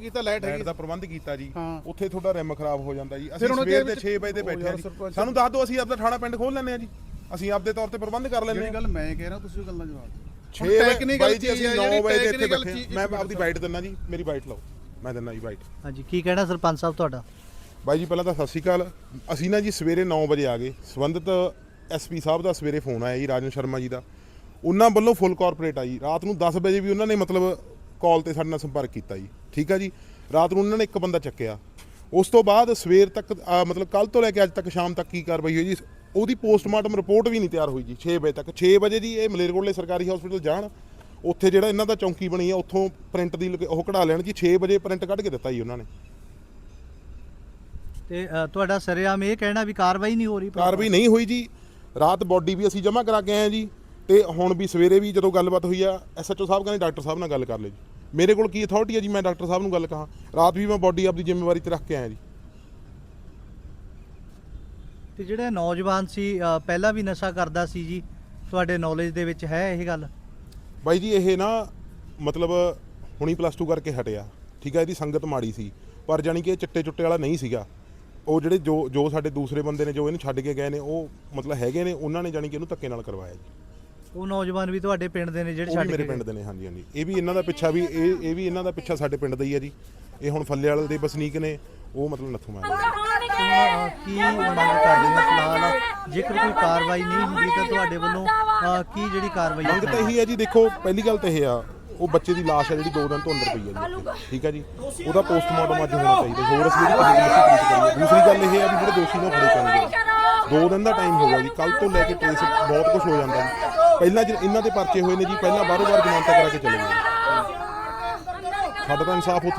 ਕੀਤਾ light light ਹੈਗੀ। ਦਾ ਪ੍ਰਬੰਧ ਕੀਤਾ ਜੀ। ਹਾਂ। ਉੱਥੇ ਤੁਹਾਡਾ ਰਿਮ ਖਰਾਬ ਹੋ ਜਾਂਦਾ ਜੀ। ਅਸੀਂ ਸਵੇਰ ਦੇ 6 ਵਜੇ ਤੇ ਬੈਠੇ ਆ ਜੀ। ਸਰਪੰਚ- ਸਾਨੂੰ ਦੱਸ ਦਿਓ ਅਸੀਂ ਆਪਦਾ ਥਾਣਾ ਪਿੰਡ ਖੋਲ ਲੈਂਦੇ ਆ ਜੀ। ਅਸੀਂ ਆਪਦੇ ਤੌਰ ਤੇ ਪ੍ਰਬੰਧ ਕਰ ਲੈਂਦੇ ਜਿਹੜੀ ਆ ਗੱਲ ਮੈਂ ਕਹਿ ਰਿਹਾ ਤੁਸੀਂ ਉਹ ਗੱਲ ਦਾ ਜਵਾਬ ਦਿਓ। 6 ਹੁਣ ਵਜੇ technical ਬਾਈ ਜੀ ਅਸੀਂ ਚੀਜ਼ 9 ਹੈ, ਵਜੇ ਦੇ ਇੱਥੇ technical ਬੈਠੇ ਚੀਜ਼- ਮੈਂ ਆਪਦੀ ਬਾਈਟ ਦਿੰਦਾ ਜੀ ਮੇਰੀ ਬਾਈਟ ਲਓ। ਮੈਂ ਦਿੰਦਾ ਜੀ ਬਾਈਟ ਹਾਂਜੀ ਕੀ ਕਹਿਣਾ ਸਰਪੰਚ ਸਾਹਿਬ ਤੁਹਾਡਾ? ਬਾਈ ਜੀ ਪਹਿਲਾਂ ਤਾਂ ਸਤਿ ਸ਼੍ਰੀ ਅਕਾਲ। ਅਸੀਂ ਨਾ ਜੀ ਸਵੇਰੇ 9 ਵਜੇ ਆ ਗਏ। ਸਬੰਧਤ ਐਸਪੀ ਸਾਹਿਬ ਦਾ ਸਵੇਰੇ ਫੋਨ ਆਇਆ ਜੀ ਰਾਜਨ ਸ਼ਰਮਾ ਜੀ ਦਾ। ਉਹਨਾਂ ਵੱਲੋਂ ਫੁੱਲ ਕਾਰਪੋਰੇਟ ਆਈ ਰਾਤ ਨੂੰ 10 ਵਜੇ ਵੀ ਉਹਨਾਂ ਨੇ ਮਤਲਬ ਕਾਲ ਤੇ ਸਾਡੇ ਨਾਲ ਸੰਪਰਕ ਕੀਤਾ ਜੀ। ਠੀਕ ਆ ਜੀ? ਰਾਤ ਨੂੰ ਉਹਨਾਂ ਨੇ ਇੱਕ ਬੰਦਾ ਚੱਕਿਆ। ਉਸ ਤੋਂ ਬਾਅਦ ਸਵੇਰ ਤੱਕ ਮਤਲਬ ਕੱਲ ਤੋਂ ਲੈ ਕੇ ਅੱਜ ਤੱਕ ਸ਼ਾਮ ਤੱਕ ਕੀ ਕਾਰਵਾਈ ਹੋਈ ਜੀ? ਉਹਦੀ ਪੋਸਟਮਾਰਟਮ ਰਿਪੋਰਟ ਵੀ ਨਹੀਂ ਤਿਆਰ ਹੋਈ ਜੀ 6 ਵਜੇ ਤੱਕ। 6 ਵਜੇ ਜੀ ਇਹ ਮਲੇਰਕੋਟਲੇ ਸਰਕਾਰੀ ਹਸਪੀਟਲ ਜਾਣ। ਉੱਥੇ ਜਿਹੜਾ ਇਹਨਾਂ ਦਾ ਚੌਂਕੀ ਬਣੀ ਆ ਉੱਥੋਂ ਪ੍ਰਿੰਟ ਦੀ ਲੋਕੇ- ਉਹ ਕਢਾ ਲੈਣ ਜੀ। 6 ਵਜੇ ਪ੍ਰਿੰਟ ਕੱਢ ਕੇ ਦਿੱਤਾ ਜੀ ਉਹਨਾਂ ਨੇ। ਤੇ ਅ, ਤੁਹਾਡਾ ਸਰੇਆਮ ਇਹ ਕਹਿਣਾ ਵੀ ਕਾਰਵਾਈ ਨਹੀਂ ਹੋ ਰਹੀ ਕਾਰਵਾਈ ਨਹੀਂ ਹੋਈ ਜੀ। ਰਾਤ ਬੋਡੀ ਵੀ ਅਸੀਂ ਜਮ੍ਹਾਂ ਕਰਾ ਕੇ ਆਏ ਹਾਂ ਜੀ। ਤੇ ਹੁਣ ਵੀ ਸਵੇਰੇ ਵੀ ਜਦੋਂ ਗੱਲਬਾਤ ਹੋਈ ਆ ਐਸਐਚਓ ਸਾਹਿਬ ਕਹਿੰਦੇ ਡਾਕਟਰ ਸਾਹਿਬ ਨਾਲ ਗੱਲ ਕਰ ਲਈ ਜੀ। ਮੇਰੇ ਕੋਲ ਕੀ ਅਥਾਰਟੀ ਹੈ ਜੀ? ਮੈਂ ਡਾਕਟਰ ਸਾਹਿਬ ਨੂੰ ਗੱਲ ਕਹਾਂ। ਰਾਤ ਵੀ ਮੈਂ ਬੋਡੀ ਆਪਦੀ ਜ਼ਿੰਮੇਵਾਰੀ ਤੇ ਰੱਖ ਕੇ ਆਇਆ ਜੀ। ਤੇ ਜਿਹੜੇ ਨੌਜਵਾਨ ਸੀ ਅ, ਪਹਿਲਾਂ ਵੀ ਨਸ਼ਾ ਕਰਦਾ ਸੀ ਜੀ ਤੁਹਾਡੇ ਨੌਲੇਜ ਦੇ ਵਿੱਚ ਹੈ ਇਹ ਗੱਲ? ਬਾਈ ਜੀ ਇਹ ਨਾ ਮਤਲਬ ਹੁਣੀ ਪਲੱਸ 2 ਕਰਕੇ ਹਟਿਆ। ਠੀਕ ਹੈ ਇਹਦੀ ਸੰਗਤ ਮਾੜੀ ਸੀ। ਪਰ ਜਾਣੀ ਕਿ ਇਹ ਚਿੱਟੇ ਚੁੱਟੇ ਵਾਲਾ ਨਹੀਂ ਸੀਗਾ। ਉਹ ਜਿਹੜੇ ਜੋ ਜੋ ਸਾਡੇ ਦੂਸਰੇ ਬੰਦੇ ਨੇ ਜੋ ਇਹਨੂੰ ਛੱਡ ਕੇ ਗਏ ਨੇ ਉਹ ਮਤਲਬ ਹੈਗੇ ਨੇ ਉਹਨਾਂ ਨੇ ਜਾਣੀ ਕਿ ਇਹਨੂੰ ਧੱਕੇ ਨਾਲ ਕਰਵਾਇਆ ਜੀ। ਉਹ ਨੌਜਵਾਨ ਵੀ ਤੁਹਾਡੇ ਪਿੰਡ ਦੇ ਨੇ ਜਿਹੜੇ ਉਹ ਵੀ ਛੱਡ ਮੇਰੇ ਕੇ ਪਿੰਡ ਦੇ ਨੇ ਹਾਂਜੀ ਹਾਂਜੀ। ਇਹ ਵੀ ਇਹਨਾਂ ਦਾ ਪਿੱਛਾ ਵੀ ਇਹ ਇਹ ਵੀ ਇਹਨਾਂ ਦਾ ਪਿੱਛਾ ਸਾਡੇ ਪਿੰਡ ਦਾ ਹੀ ਹੈ ਜੀ। ਇਹ ਹੁਣ ਫੱਲੇ ਵਾਲੇ ਦੇ ਵਸਨੀਕ ਨੇ ਉਹ ਮਤਲਬ ਨੱਥੂ ਮਾਰ ਕੀ ਮੰਗ ਕਰਦੇ ਨੇ ਫਿਲਹਾਲ ਜੇਕਰ ਕੋਈ ਕਾਰਵਾਈ ਨਹੀਂ ਹੁੰਦੀ ਤਾਂ ਤੁਹਾਡੇ ਵੱਲੋਂ ਕੀ ਜਿਹੜੀ ਕਾਰਵਾਈ ਮੰਗ ਤਾਂ ਇਹੀ ਹੈ ਜੀ ਦੇਖੋ ਪਹਿਲੀ ਗੱਲ ਤਾਂ ਇਹ ਆ ਉਹ ਬੱਚੇ ਦੀ ਲਾਸ਼ ਹੈ ਜਿਹੜੀ 2 ਦਿਨ ਤੋਂ ਅੰਦਰ ਪਈ ਹੈ ਜੀ ਇੱਥੇ, ਠੀਕ ਹੈ ਜੀ? ਉਹਦਾ ਪੋਸਟਮਾਰਟਮ ਅੱਜ ਹੋਣਾ ਚਾਹੀਦਾ। ਹੋਰ ਅਸੀਂ ਇਹਦੀ ਕਾਨੂੰਨੀ ਤਰੀਕ ਕਰੀਏ ਦੂਸਰੀ ਗੱਲ ਇਹ ਹੈ ਵੀ ਜਿਹੜੇ ਦੋਸ਼ੀ ਨੂੰ ਫੜੇ ਜਾਣਗੇ ਦੋ ਦਿਨ ਦਾ ਟਾਈਮ ਹੋ ਗਿਆ ਜੀ। ਕੱਲ ਤੋਂ ਲੈ ਕੇ ਟ੍ਰੇਸ ਬਹੁਤ ਕੁਝ ਹੋ ਜਾਂਦਾ ਜੀ। ਪਹਿਲਾਂ ਜਿਹੜੇ ਇਹਨਾਂ ਦੇ ਪਰਚੇ ਹੋਏ ਨੇ ਜੀ ਪਹਿਲਾਂ ਬਾਹਰੋਂ ਬਾਹਰ ਜ਼ਮਾਨਤਾਂ ਕਰਾ ਕੇ ਚਲੇ ਗਏ। ਸਾਡਾ ਤਾਂ ਇਨਸਾਫ ਉੱਥੇ